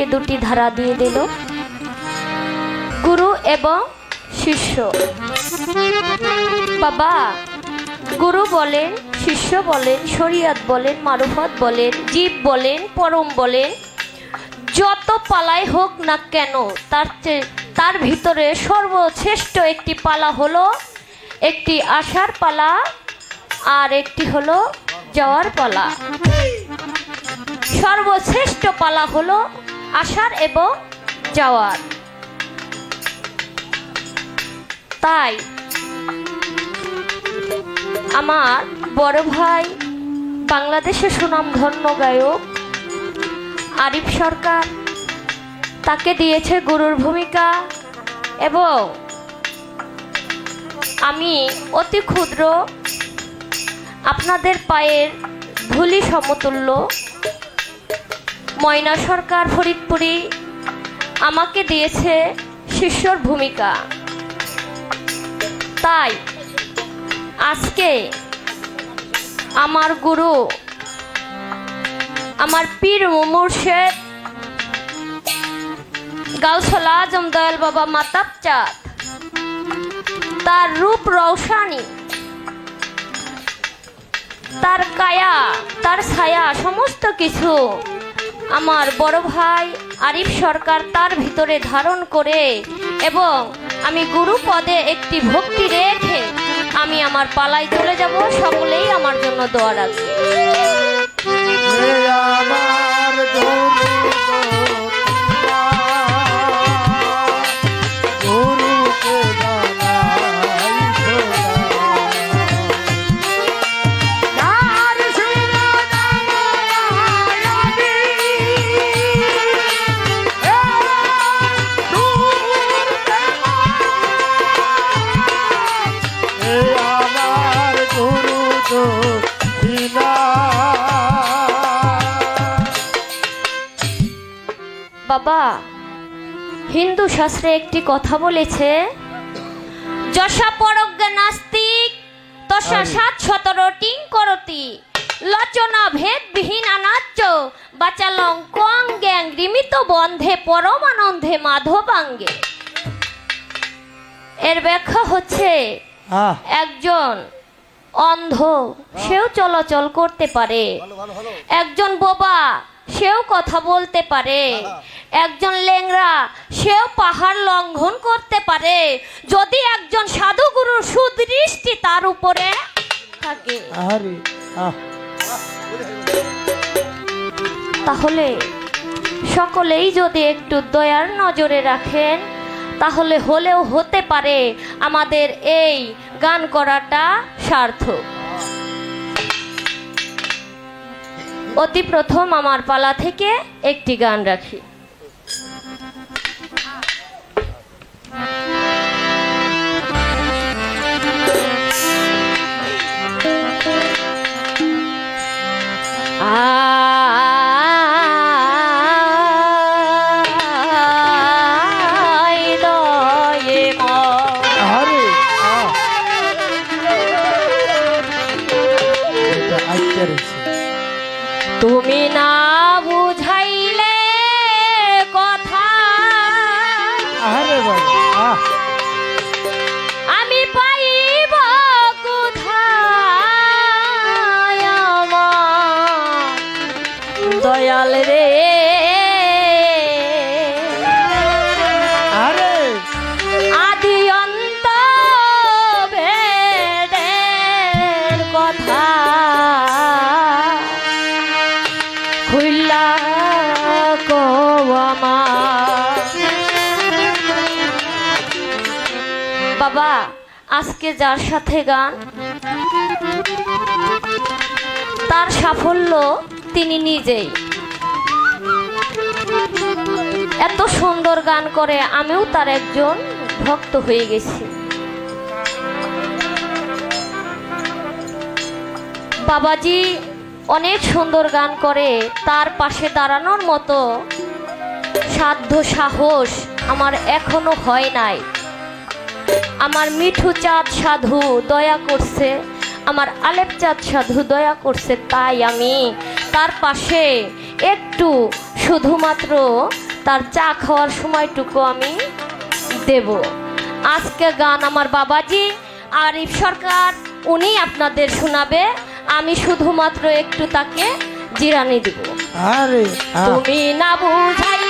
আমাকে দুটি ধারা দিয়ে দিল? গুরু এবং শিষ্য। বাবা, গুরু বলেন, শিষ্য বলেন, শরিয়াত বলেন, মারুফত বলেন, জীব বলেন, পরম বলেন, যত পালাই হোক না কেন, তার তার ভিতরে সর্বশ্রেষ্ঠ একটি পালা হলো একটি আসার পালা আর একটি হলো যাওয়ার পালা। সর্বশ্রেষ্ঠ পালা হলো আসার এবং যাওয়ার। তাই আমার বড় ভাই বাংলাদেশের সুনামধন্য গায়ক আরিফ সরকার, তাকে দিয়েছে গুরুর ভূমিকা এবং আমি অতি ক্ষুদ্র আপনাদের পায়ের ধুলি সমতুল্য ময়না সরকার ফরিদপুরি আমাকে দিয়েছে শিষ্যর ভূমিকা। তাই আজকে আমার গুরু, আমার পীর মুর্শেদ গাউসল আজম দয়াল বাবা মাতাব চাঁদ, তার রূপ রৌশানি তার কায়া, তার ছায়া, সমস্ত কিছু আমার বড় ভাই আরিফ সরকার তার ভিতরে ধারণ করে এবং আমি গুরু পদে একটি ভক্তি রেখে আমি আমার পালায় চলে যাব, সকলেই আমার জন্য দোয়া রাখবে। হিন্দু শাস্ত্রে একটি কথা বলেছে যশা পরজ্ঞ নাস্তিক তশা সাত সতর টিং করতি। লচনা ভেদ বিহীন আনাচ্য বাচালং কং গ্যাং রিমিত বন্ধে পরমানন্দে মাধবাঙ্গে। এর ব্যাখ্যা হচ্ছে একজন অন্ধ সেও চলাচল করতে পারে। একজন বোবা সেও কথা বলতে পারে। একজন লেংরা সেও পাহাড় লঙ্ঘন করতে পারে। যদি একজন সাধুগুরুর সুদৃষ্টি তার উপরে থাকে। তাহলে সকলেই যদি একটু দয়ার নজরে রাখেন তাহলে হলেও হতে পারে আমাদের এই গান করাটা সার্থক। অতি প্রথম আমার পালা থেকে একটি গান রাখি। দয়াল রে। আরে। আদি অন্ত ভেদের কথা। খুল্লা বাবা আজকে যার সাথে গান তার সাফল্য তিনি নিজেই। সুন্দর গান করে, আমিও তার একজন ভক্ত হয়ে গেছি। বাবাজি অনেক সুন্দর গান করে, তার পাশে দাঁড়ানোর মতো সাধ্য সাহস আমার এখনও হয় নাই। আমার মিঠু চাঁদ সাধু দয়া করছে, আমার আলেপ চাঁদ সাধু দয়া করছে, তাই আমি তার পাশে একটু শুধুমাত্র তার চা খাওয়ার সময়টুকু আমি দেব। আজকে গান আমার বাবাজি আরিফ সরকার উনি আপনাদের শোনাবে। আমি শুধুমাত্র একটু তাকে জিরানি দেব। তুমি না বুঝাই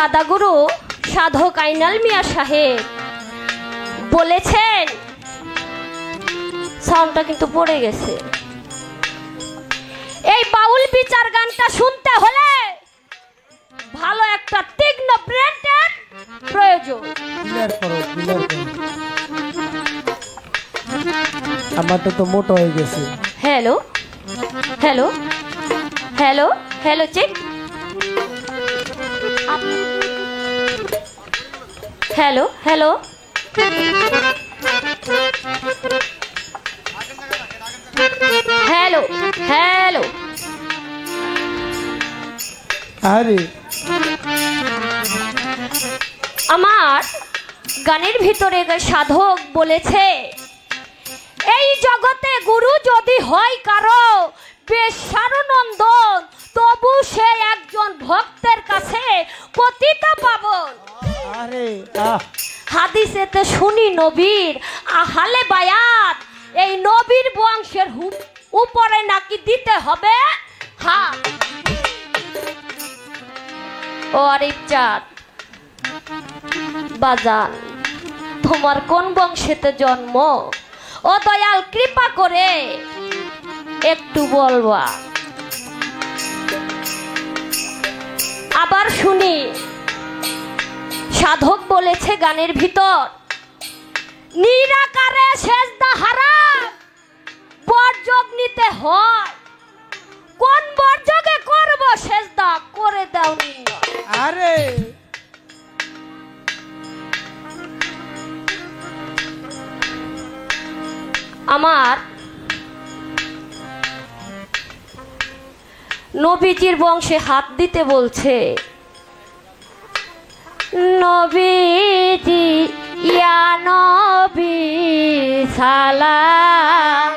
আমার দাদা গুরু সাধক আইনাল মিয়া সাহেব। বলেছেন সাউন্ডটা কিন্তু পড়ে গেছে। এই বাউল বিচার গানটা শুনতে হলে ভালো একটা তীক্ষ্ণ ব্রেন্ডের প্রয়োজন। আমারটা তো মোটো হয়ে গেছে। Hello hello hello hello check hello hello hello hello আরে। আমার গানের ভিতরে সাধক বলেছে এই জগতে গুরু যদি হয় কারও বেশারনন্দন তবু সে একজন ভক্তের কাছে পতিতা পাবন। আরে হাদিসেতে শুনি নবীর আহালে বায়াত এই নবীর বংশের উপরে নাকি দিতে হবে? হ্যাঁ ও আরিফ চাঁদ বাজান তোমার কোন বংশেতে জন্ম? ও দয়াল কৃপা করে একটু বলবা। আবার শুনি। সাধক বলেছে গানের ভিতর নিরাকারে সেজদা হারাম বর্জক নিতে হয়। কোন বর্জকে করব সেজদা করে দাও আরে। আমার নবীজির বংশে হাত দিতে বলছে। নবীজি ইয়া নবী সালাম।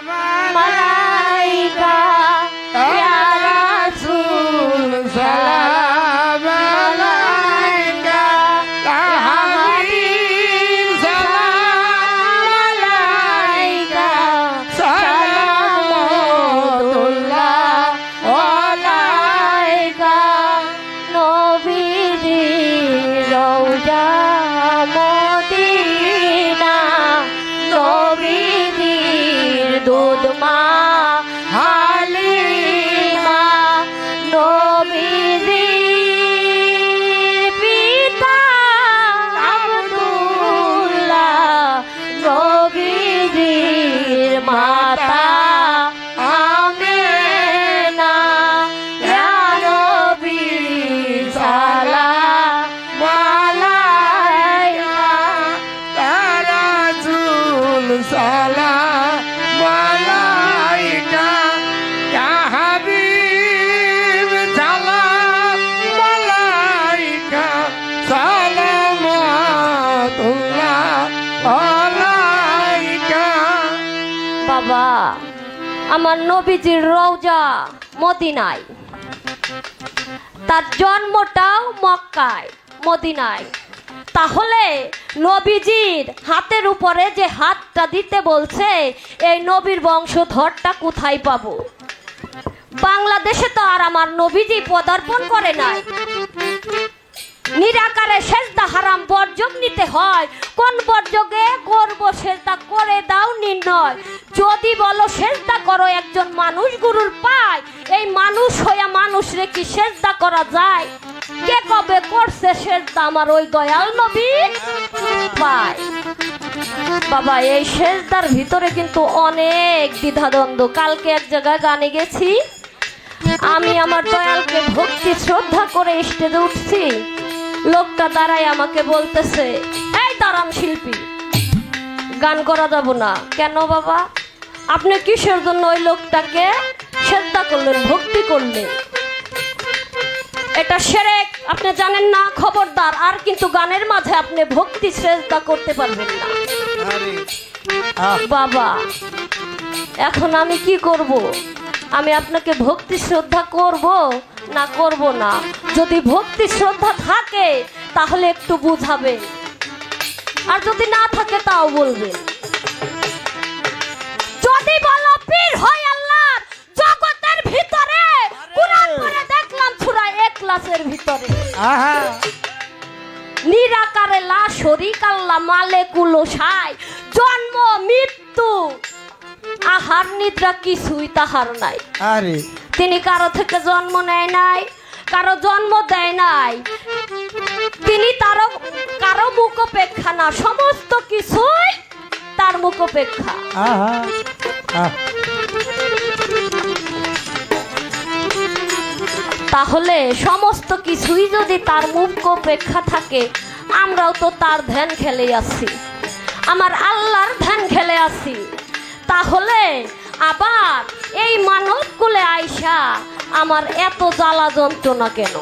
বাবা আমার নবীজির রওজা মদিনায়। তার জন্মটাও মক্কায় মদিনায়। তাহলে নবীজির হাতের উপরে যে হাতটা দিতে বলছে, এই নবীর বংশধরটা কোথায় পাবো? বাংলাদেশে তো আর আমার নবীজি পদার্পণ করে নাই। নিরাকারে সেজদা হারাম বর্জক নিতে হয়। কোন বর্জকে করব সেজদা করে দাও নির্ণয় যদি বলো সেজদা করো, একজন মানুষ গুরুর পায়। এই মানুষ হইয়া মানুষ রে কি সেজদা করা যায়? কে কবে করছে সেজদা আমার ওই দয়াল নবী? পায় বাবা, এই শেষদার ভিতরে কিন্তু অনেক দ্বিধাদ্বন্দ্ব। কালকে এক জায়গায় গানে গেছি। আমি আমার দয়ালকে ভক্তি, শ্রদ্ধা করে স্টেজে উঠছি। লোকটা দাঁড়ায় আমাকে বলতেছে, এই দাঁড়ান শিল্পী, গান করা যাব না। কেন বাবা? আপনি কিসের জন্য ওই লোকটাকে শ্রদ্ধা করলেন, ভক্তি করলেন? এটা সেরেক আপনি জানেন না খবরদার আর কিন্তু গানের মাঝে আপনি ভক্তি শ্রদ্ধা করতে পারবেন না। বাবা এখন আমি কি করব? আমি আপনাকে ভক্তি শ্রদ্ধা করব না করব না? যদি ভক্তি শ্রদ্ধা থাকে তাহলে একটু বুঝাবেন। আর যদি না থাকে তাও বলবে যদি বলো পীর হয় আল্লাহ জগতের ভিতরে কুরআন পড়ে ছুরা এক ক্লাসের ভিতরে। আহা। নিরাকারে লা শরিক আল্লাহ মালে কুলো সাই। জন্ম মৃত্যু। আহার নিদ্রা কিছুই তাহার নাই। আরে। তিনি কারও থেকে জন্ম নেয় নাই কারও জন্ম দেয় নাই। তিনি তারও কারও মুখপেক্ষা না। সমস্ত কিছুই তার মুখপেক্ষা আহা। আহ। তাহলে সমস্ত কিছুই যদি তার মুখ্য মুখপেক্ষা থাকে, আমরাও তো তার ধ্যান খেলে আছি। আমার আল্লাহর ধ্যান খেলে আসি তাহলে আবার এই মানবকুলে আইসা আমার এত জ্বালা যন্ত্রণা কেন?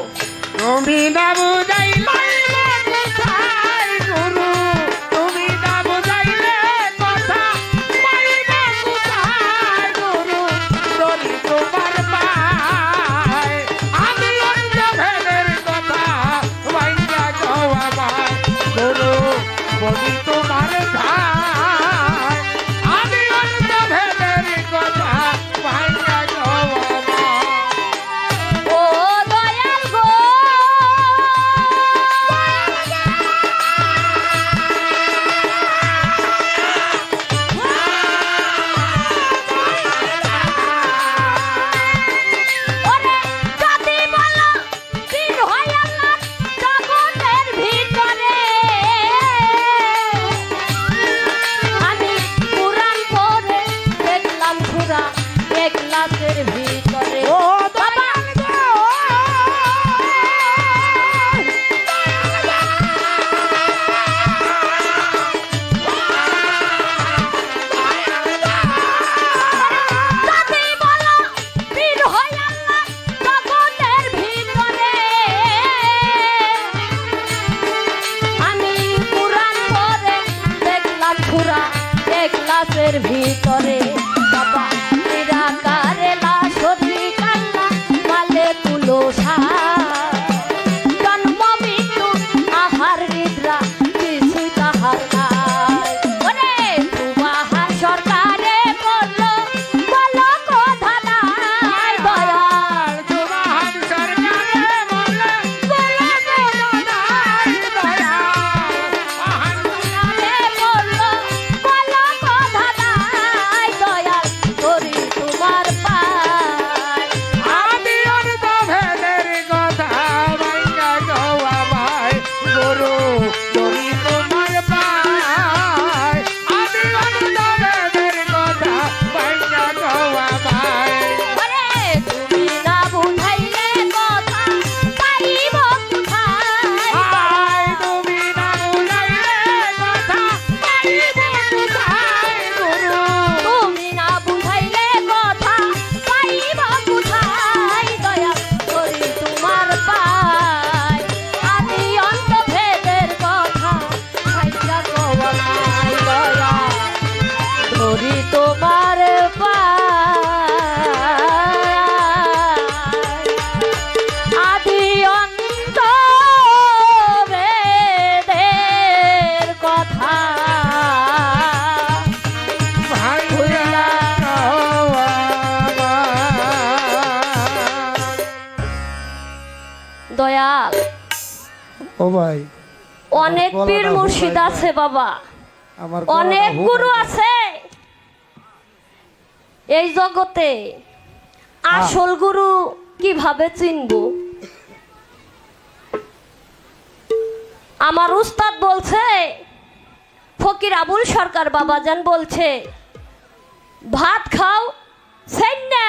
বাবা। অনেক গুরু আছে। এই জগতে আসল গুরু কীভাবে চিনব? আমার উস্তাদ বলছে ফকির আবুল সরকার বাবা বাবাজান বলছে ভাত খাও সাইন্না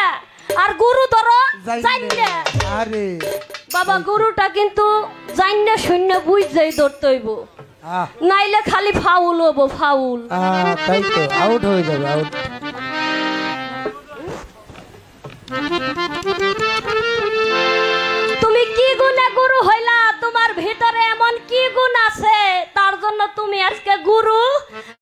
আর গুরু ধরো বাবা গুরুটা কিন্তু জাইন্না শূন্য বুঝতেই ধরতে হইব। নাইলে খালি ফাউল হব ফাউল। তাই তো আউট হয়ে যাবে আউট তুমি কি গুণে গুরু হইলা? তোমার ভিতরে এমন কি গুণ আছে? তার জন্য তুমি আজকে গুরু।